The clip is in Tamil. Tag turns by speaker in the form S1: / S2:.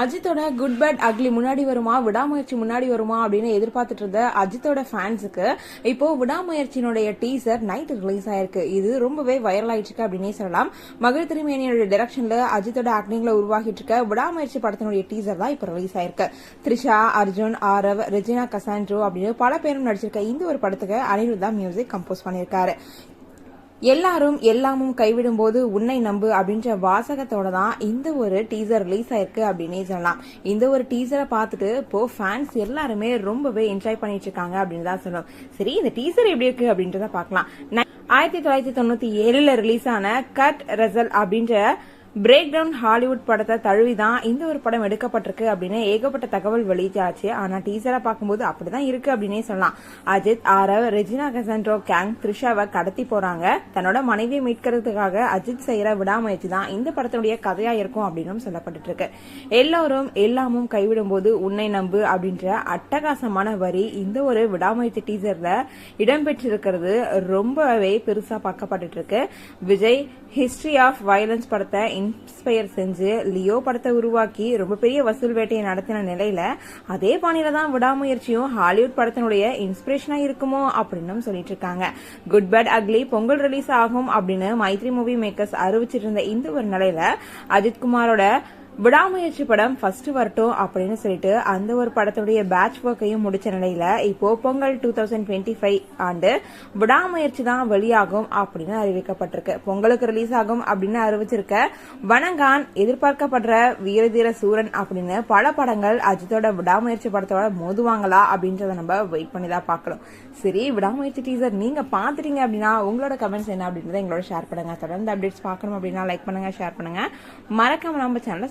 S1: அஜித்தோட குட் பேட் அக்லி முன்னாடி வருமா விடாமுயற்சி முன்னாடி வருமா அப்படின்னு எதிர்பார்த்துட்டு இருந்த அஜித்தோட ஃபேன்ஸுக்கு இப்போ விடாமுயற்சியினுடைய டீசர் நைட் ரிலீஸ் ஆயிருக்கு. இது ரொம்பவே வைரல் ஆயிட்டு இருக்கு அப்படின்னே சொல்லலாம். மகிழ் திருமேனியோட டைரக்ஷன்ல அஜித்தோட ஆக்டிங்ல உருவாகிட்டு இருக்க விடாமுயற்சி படத்தினுடைய டீசர் தான் இப்போ ரிலீஸ் ஆயிருக்கு. த்ரிஷா அர்ஜுன் ஆரவ் ரெஜினா கசான்ட்ரோ அப்படின்னு பல பேரும் நடிச்சிருக்க இந்த ஒரு படத்துக்கு அனிருத் தான் மியூசிக் கம்போஸ் பண்ணியிருக்காரு. எல்லாரும் எல்லாமும் கைவிடும் போது உன்னை நம்பு அப்படின்ற வாசகத்தோட தான் இந்த ஒரு டீசர் ரிலீஸ் ஆயிருக்கு அப்படின்னே சொல்லலாம். இந்த ஒரு டீசரை பார்த்துட்டு இப்போ ஃபேன்ஸ் எல்லாருமே ரொம்பவே என்ஜாய் பண்ணிட்டு இருக்காங்க அப்படின்னு தான் சொல்லணும். சரி இந்த டீசர் எப்படி இருக்கு அப்படின்றத பார்க்கலாம். ஆயிரத்தி தொள்ளாயிரத்தி தொண்ணூத்தி ஏழுல ரிலீஸ் ஆன கட் ரெசல் அப்படின்ற பிரேக் டவுன் ஹாலிவுட் படத்தை தழுவி தான் இந்த ஒரு படம் எடுக்கப்பட்டிருக்கு அப்படின்னு ஏகப்பட்ட தகவல் வெளியிட்டாச்சு ஆனா டீசரா பார்க்கும்போது அப்படிதான் இருக்கு அப்படின்னே சொல்லலாம். அஜித் ஆரவ் ரெஜினா கசன்ட்ரோ கேங் த்ரிஷாவை கடத்தி போறாங்க. தன்னோட மனைவியை மீட்கிறதுக்காக அஜித் செய்யற விடாமுயற்சி தான் இந்த படத்தினுடைய கதையா இருக்கும் அப்படின்னு சொல்லப்பட்டு இருக்கு எல்லாரும் எல்லாமும் கைவிடும் போது உன்னை நம்பு அப்படின்ற அட்டகாசமான வரி இந்த ஒரு விடாமுயற்சி டீசர்ல இடம்பெற்றிருக்கிறது ரொம்பவே பெருசா பார்க்கப்பட்டு இருக்கு விஜய் ஹிஸ்டரி ஆஃப் வயலன்ஸ் படத்தை இன்ஸ்பயர் செஞ்சு லியோ படத்தை உருவாக்கி ரொம்ப பெரிய வசூல் வேட்டையை நடத்தின நிலையில அதே பாணியில தான் விடாமுயற்சியும் ஹாலிவுட் படத்தினுடைய இன்ஸ்பிரேஷனா இருக்குமோ அப்படின்னு சொல்லிட்டு இருக்காங்க. குட் பேட் அக்லி பொங்கல் ரிலீஸ் ஆகும் அப்படின்னு மைத்ரி மூவி மேக்கர்ஸ் அறிவிச்சிட்டு இருந்த இந்த ஒரு நிலையில அஜித் குமாரோட விடாமுயற்சி படம் ஃபர்ஸ்ட் வரட்டும் அப்படின்னு சொல்லிட்டு அந்த ஒரு படத்துடைய பேட்ச் ஒர்க்கையும் முடிச்ச நிலையில இப்போ Pongal two thousand twenty five ஆண்டு விடாமுயற்சி தான் வெளியாகும் அப்படின்னு அறிவிக்கப்பட்டிருக்கு. பொங்கலுக்கு ரிலீஸ் ஆகும் அப்படின்னு அறிவிச்சிருக்க வனங்கான் எதிர்பார்க்கப்படுற வீரதீர சூரன் அப்படின்னு பல படங்கள் அஜித்தோட விடாமுயற்சி படத்தோட மோதுவாங்களா அப்படின்றத நம்ம வெயிட் பண்ணி தான் பார்க்கணும். சரி விடாமுயற்சி டீசர் நீங்க பாத்துட்டீங்க அப்படின்னா உங்களோட கமெண்ட்ஸ் என்ன அப்படின்றத எங்களோட ஷேர் பண்ணுங்க. தொடர்ந்து அப்டேட்ஸ் பார்க்கணும் அப்படின்னா லைக் பண்ணுங்க ஷேர் பண்ணுங்க. மறக்காம நம்ம சேனலை